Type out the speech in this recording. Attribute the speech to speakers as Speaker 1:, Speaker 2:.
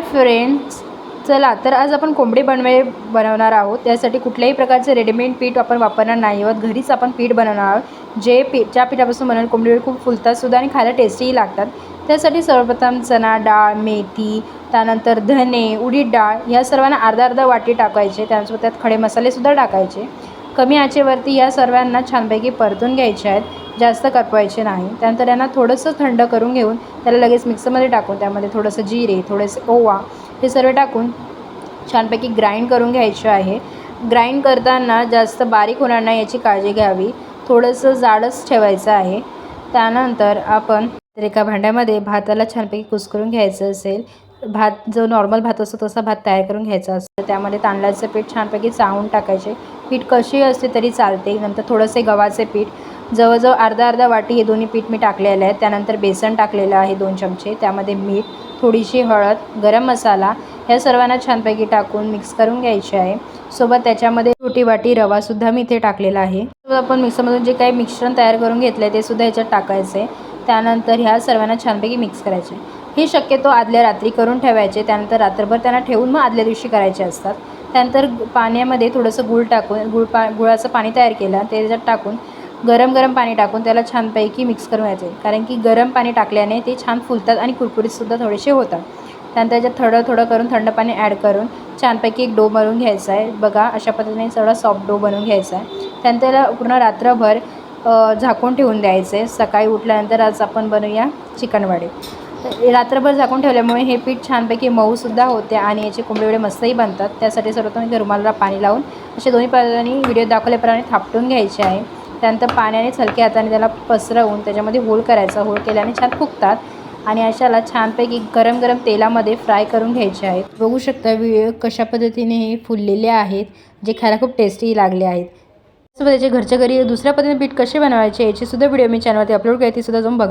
Speaker 1: Hi friends चला तर आज आपण कोंबडी बनवे बनवणार आहोत. त्यासाठी कुठल्याही प्रकारचे रेडीमेड पीठ आपण वापरणार नाही आहोत. घरीच आपण पीठ बनवणार आहोत. जे पीठ ज्या पीठापासून बनवून कोंबडी खूप फुलतातसुद्धा आणि खायला टेस्टीही लागतात. त्यासाठी सर्वप्रथम चणा डाळ मेथी त्यानंतर धने उडीद डाळ या सर्वांना अर्धा अर्धा वाटी टाकायचे. त्यासोबत त्यात खडे मसालेसुद्धा टाकायचे. कमी आचेवरती या सर्वांना छानपैकी परतून घ्यायचे आहेत. जास्त करपवायचे नाही. त्यानंतर यांना थोडंसं थंड करून घेऊन त्याला लगेच मिक्सरमध्ये टाकून त्यामध्ये थोडंसं जिरे थोडंसं ओवा हे सर्व टाकून छानपैकी ग्राइंड करून घ्यायचं आहे. ग्राइंड करताना जास्त बारीक होणार नाही याची काळजी घ्यावी. थोडंसं जाडच ठेवायचं आहे. त्यानंतर आपण तर एका भांड्यामध्ये भाताला छानपैकी कुस्करून घ्यायचं असेल. भात जो नॉर्मल भात असतो तसा भात तयार करून घ्यायचा असतो. त्यामध्ये तांदळाचं पीठ छानपैकी चाळून टाकायचे. पीठ कशी असते तरी चालते. नंतर थोडंसे गव्हाचे पीठ जवळजवळ अर्धा अर्धा वाटी हे दोन्ही पीठ मी टाकलेलं आहे त्यानंतर बेसन टाकलेलं आहे दोन चमचे. त्यामध्ये मीठ थोडीशी हळद गरम मसाला ह्या सर्वांना छानपैकी टाकून मिक्स करून घ्यायचे आहे. सोबत त्याच्यामध्ये छोटी वाटी रवासुद्धा मी इथे टाकलेला आहे. आपण मिक्सरमधून जे काही मिश्रण तयार करून घेतलं आहे ते सुद्धा ह्याच्यात टाकायचं. आहे त्यानंतर ह्या सर्वांना छानपैकी मिक्स करायचे. हे शक्यतो आदल्या रात्री करून ठेवायचे. त्यानंतर रात्रभर त्यांना ठेवून मग आदल्या दिवशी करायचे असतात. त्यानंतर पाण्यामध्ये थोडंसं गूळ टाकून गुळ पा गुळाचं पाणी तयार केलं ते त्याच्यात टाकून गरम गरम पाणी टाकून त्याला छानपैकी मिक्स करून घ्यायचे कारण की गरम पाणी टाकल्याने ते छान फुलतात आणि कुरकुरीतसुद्धा थोडेसे होतात. त्यानंतर त्याच्यात थोडं थोडं करून थंड पाणी ॲड करून छानपैकी एक डो बनवून घ्यायचा आहे. बघा अशा पद्धतीने सगळा सॉफ्ट डो बनवून घ्यायचा आहे. त्यानंतर त्याला पूर्ण रात्रभर झाकून ठेवून द्यायचं. आहे सकाळी उठल्यानंतर आज आपण बनवूया चिकन वडे. रात्रभर झाकून ठेवल्यामुळे हे पीठ छानपैकी मऊसुद्धा होते आणि याचे कोंबडीवडे मस्तही बनतात. त्यासाठी सर्वप्रथम रुमाला पाणी लावून असे दोन्ही पद्धतीने व्हिडिओ दाखवल्याप्रमाणे थापटून घ्यायचे आहे. त्यानंतर पाण्याने हलक्या हाताने त्याला पसरवून त्याच्यामध्ये होल करायचा होल केल्याने छान फुगतात. आणि अशाला छानपैकी गरम गरम तेलामध्ये फ्राय करून घ्यायचे आहेत. बघू शकता व्हिडिओ कशा पद्धतीने हे फुललेले आहेत जे खायला खूप टेस्टी लागले आहेत. सोबत त्याचे घरच्या घरी दुसऱ्या पद्धतीने पीठ कसे बनवायचे याची सुद्धा व्हिडिओ मी चॅनलवरती अपलोड केली ती सुद्धा जाऊन बघा.